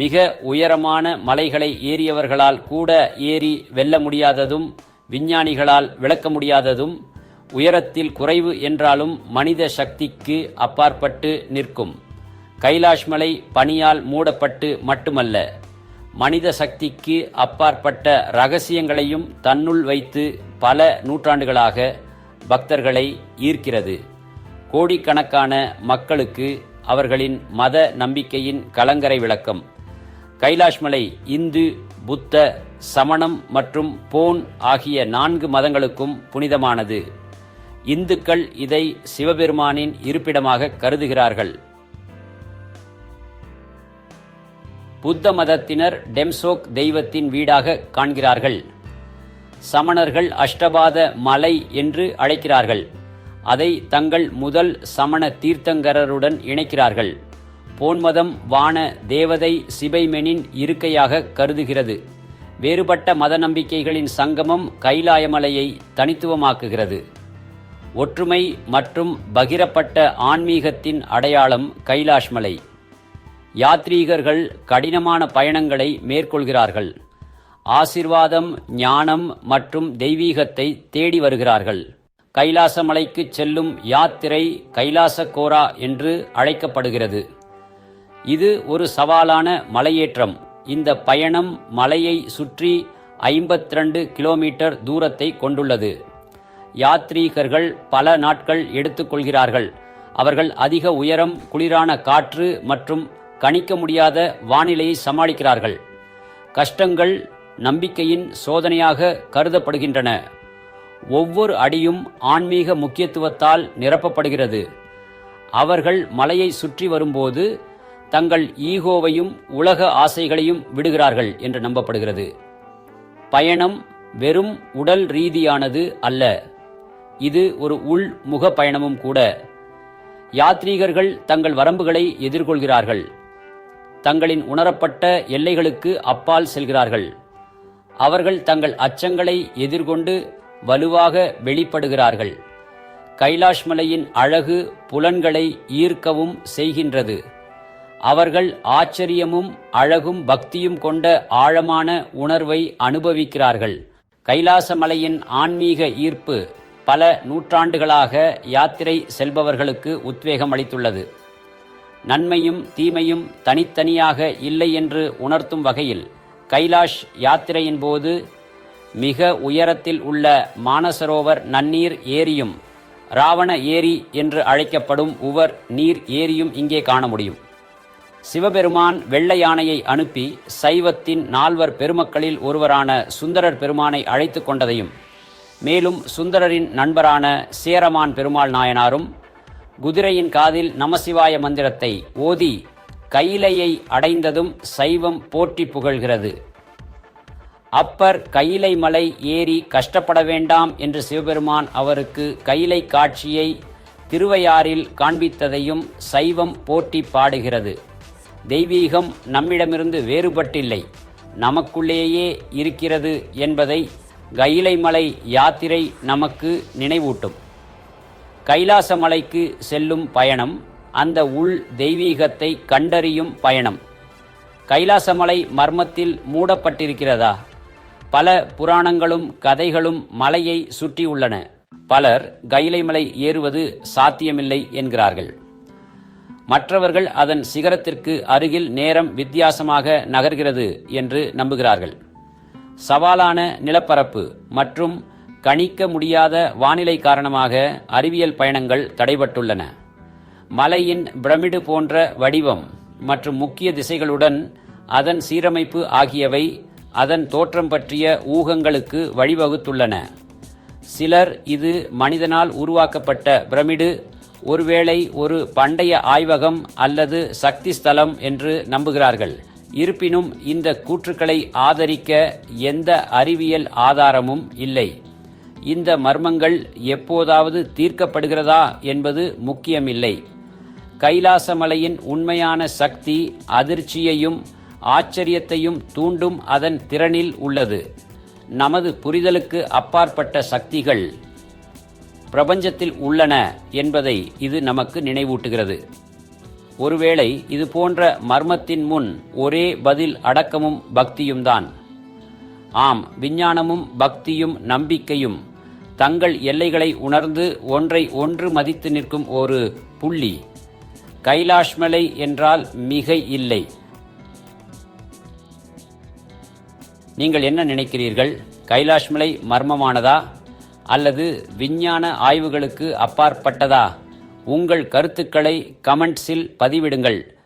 மிக உயரமான மலைகளை ஏறியவர்களால் கூட ஏறி வெல்ல முடியாததும் விஞ்ஞானிகளால் விளக்க முடியாததும் உயரத்தில் குறைவு என்றாலும் மனித சக்திக்கு அப்பாற்பட்டு நிற்கும். கைலாஷ் மலை பனியால் மூடப்பட்டு மட்டுமல்ல மனித சக்திக்கு அப்பாற்பட்ட ரகசியங்களையும் தன்னுள் வைத்து பல நூற்றாண்டுகளாக பக்தர்களை ஈர்க்கிறது. கோடிக்கணக்கான மக்களுக்கு அவர்களின் மத நம்பிக்கையின் கலங்கரை விளக்கம். கைலாஷ் மலை இந்து புத்த சமணம் மற்றும் போன் ஆகிய நான்கு மதங்களுக்கும் புனிதமானது. இந்துக்கள் இதை சிவபெருமானின் இருப்பிடமாக கருதுகிறார்கள். புத்த மதத்தினர் டெம்சோக் தெய்வத்தின் வீடாக காண்கிறார்கள். சமணர்கள் அஷ்டபாத மலை என்று அழைக்கிறார்கள். அதை தங்கள் முதல் சமண தீர்த்தங்கரருடன் இணைக்கிறார்கள். போன்மதம் வான தேவதை சிபைமெனின் இருக்கையாக கருதுகிறது. வேறுபட்ட மத நம்பிக்கைகளின் சங்கமம் கைலாயமலையை தனித்துவமாக்குகிறது. ஒற்றுமை மற்றும் பகிரப்பட்ட ஆன்மீகத்தின் அடையாளம் கைலாஷ் மலை யாத்ரீகர்கள் கடினமான பயணங்களை மேற்கொள்கிறார்கள். ஆசிர்வாதம் ஞானம் மற்றும் தெய்வீகத்தை தேடி வருகிறார்கள். கைலாசமலைக்கு செல்லும் யாத்திரை கைலாச கோரா என்று அழைக்கப்படுகிறது. இது ஒரு சவாலான மலையேற்றம். இந்த பயணம் மலையை சுற்றி 52 கிலோமீட்டர் தூரத்தை கொண்டுள்ளது. யாத்ரீகர்கள் பல நாட்கள் எடுத்துக்கொள்கிறார்கள் அவர்கள் அதிக உயரம் குளிரான காற்று மற்றும் கணிக்க முடியாத வானிலையை சமாளிக்கிறார்கள். கஷ்டங்கள் நம்பிக்கையின் சோதனையாக கருதப்படுகின்றன. ஒவ்வொரு அடியும் ஆன்மீக முக்கியத்துவத்தால் நிரப்பப்படுகிறது. அவர்கள் மலையை சுற்றி வரும்போது தங்கள் ஈகோவையும் உலக ஆசைகளையும் விடுகிறார்கள் என்று நம்பப்படுகிறது. பயணம் வெறும் உடல் ரீதியானது அல்ல. இது ஒரு உள் முக பயணமும் கூட. யாத்ரீகர்கள் தங்கள் வரம்புகளை எதிர்கொள்கிறார்கள். தங்களின் உணரப்பட்ட எல்லைகளுக்கு அப்பால் செல்கிறார்கள். அவர்கள் தங்கள் அச்சங்களை எதிர்கொண்டு வலுவாக வெளிப்படுகிறார்கள். கைலாஷ் மலையின் அழகு புலன்களை ஈர்க்கவும் செய்கின்றது. அவர்கள் ஆச்சரியமும் அழகும் பக்தியும் கொண்ட ஆழமான உணர்வை அனுபவிக்கிறார்கள். கைலாச மலையின் ஆன்மீக ஈர்ப்பு பல நூற்றாண்டுகளாக யாத்திரை செல்பவர்களுக்கு உத்வேகம் அளித்துள்ளது. நன்மையும் தீமையும் தனித்தனியாக இல்லை என்று உணர்த்தும் வகையில் கைலாஷ் யாத்திரையின் போது மிக உயரத்தில் உள்ள மானசரோவர் நன்னீர் ஏரியும் ராவண ஏரி என்று அழைக்கப்படும் உவர் நீர் ஏரியும் இங்கே காண முடியும். சிவபெருமான் வெள்ளை யானையை அனுப்பி சைவத்தின் நால்வர் பெருமக்களில் ஒருவரான சுந்தரர் பெருமானை அழைத்து கொண்டதையும் மேலும் சுந்தரரின் நண்பரான சேரமான் பெருமாள் நாயனாரும் குதிரையின் காதில் நமசிவாய மந்திரத்தை ஓதி கைலையை அடைந்ததும் சைவம் போற்றி புகழ்கிறது. அப்பர் கைலை மலை ஏறி கஷ்டப்பட வேண்டாம் என்று சிவபெருமான் அவருக்கு கைலை காட்சியை திருவையாறில் காண்பித்ததையும் சைவம் போற்றி பாடுகிறது. தெய்வீகம் நம்மிடமிருந்து வேறுபட்டில்லை. நமக்குள்ளேயே இருக்கிறது என்பதை கயிலைமலை யாத்திரை நமக்கு நினைவூட்டும். கைலாச மலைக்கு செல்லும் பயணம் அந்த உள் தெய்வீகத்தை கண்டறியும் பயணம். கைலாசமலை மர்மத்தில் மூடப்பட்டிருக்கிறதா? பல புராணங்களும் கதைகளும் மலையை சுற்றியுள்ளன. பலர் கைலைமலை ஏறுவது சாத்தியமில்லை என்கிறார்கள். மற்றவர்கள் அதன் சிகரத்திற்கு அருகில் நேரம் வித்தியாசமாக நகர்கிறது என்று நம்புகிறார்கள். சவாலான நிலப்பரப்பு மற்றும் கணிக்க முடியாத வானிலை காரணமாக அறிவியல் பயணங்கள் தடைபட்டுள்ளன. மலையின் பிரமிடு போன்ற வடிவம் மற்றும் முக்கிய திசைகளுடன் அதன் சீரமைப்பு ஆகியவை அதன் தோற்றம் பற்றிய ஊகங்களுக்கு வழிவகுத்துள்ளன. சிலர் இது மனிதனால் உருவாக்கப்பட்ட பிரமிடு ஒருவேளை ஒரு பண்டைய ஆய்வகம் அல்லது சக்தி ஸ்தலம் என்று நம்புகிறார்கள். இருப்பினும் இந்த கூற்றுக்களை ஆதரிக்க எந்த அறிவியல் ஆதாரமும் இல்லை. இந்த மர்மங்கள் எப்போதாவது தீர்க்கப்படுகிறதா என்பது முக்கியமில்லை. கைலாசமலையின் உண்மையான சக்தி அதிர்ச்சியையும் ஆச்சரியத்தையும் தூண்டும் அதன் திறனில் உள்ளது. நமது புரிதலுக்கு அப்பாற்பட்ட சக்திகள் பிரபஞ்சத்தில் உள்ளன என்பதை இது நமக்கு நினைவூட்டுகிறது. ஒருவேளை இது போன்ற மர்மத்தின் முன் ஒரே பதில் அடக்கமும் பக்தியும்தான் ஆம் விஞ்ஞானமும் பக்தியும் நம்பிக்கையும் தங்கள் எல்லைகளை உணர்ந்து ஒன்றை ஒன்று மதித்து நிற்கும் ஒரு புள்ளி. கைலாஷ்மலை என்றால் மிகை இல்லை. நீங்கள் என்ன நினைக்கிறீர்கள்? கைலாஷ்மலை மர்மமானதா? அல்லது விஞ்ஞான ஆய்வுகளுக்கு அப்பாற்பட்டதா? உங்கள் கருத்துக்களை கமெண்ட்ஸில் பதிவிடுங்கள்.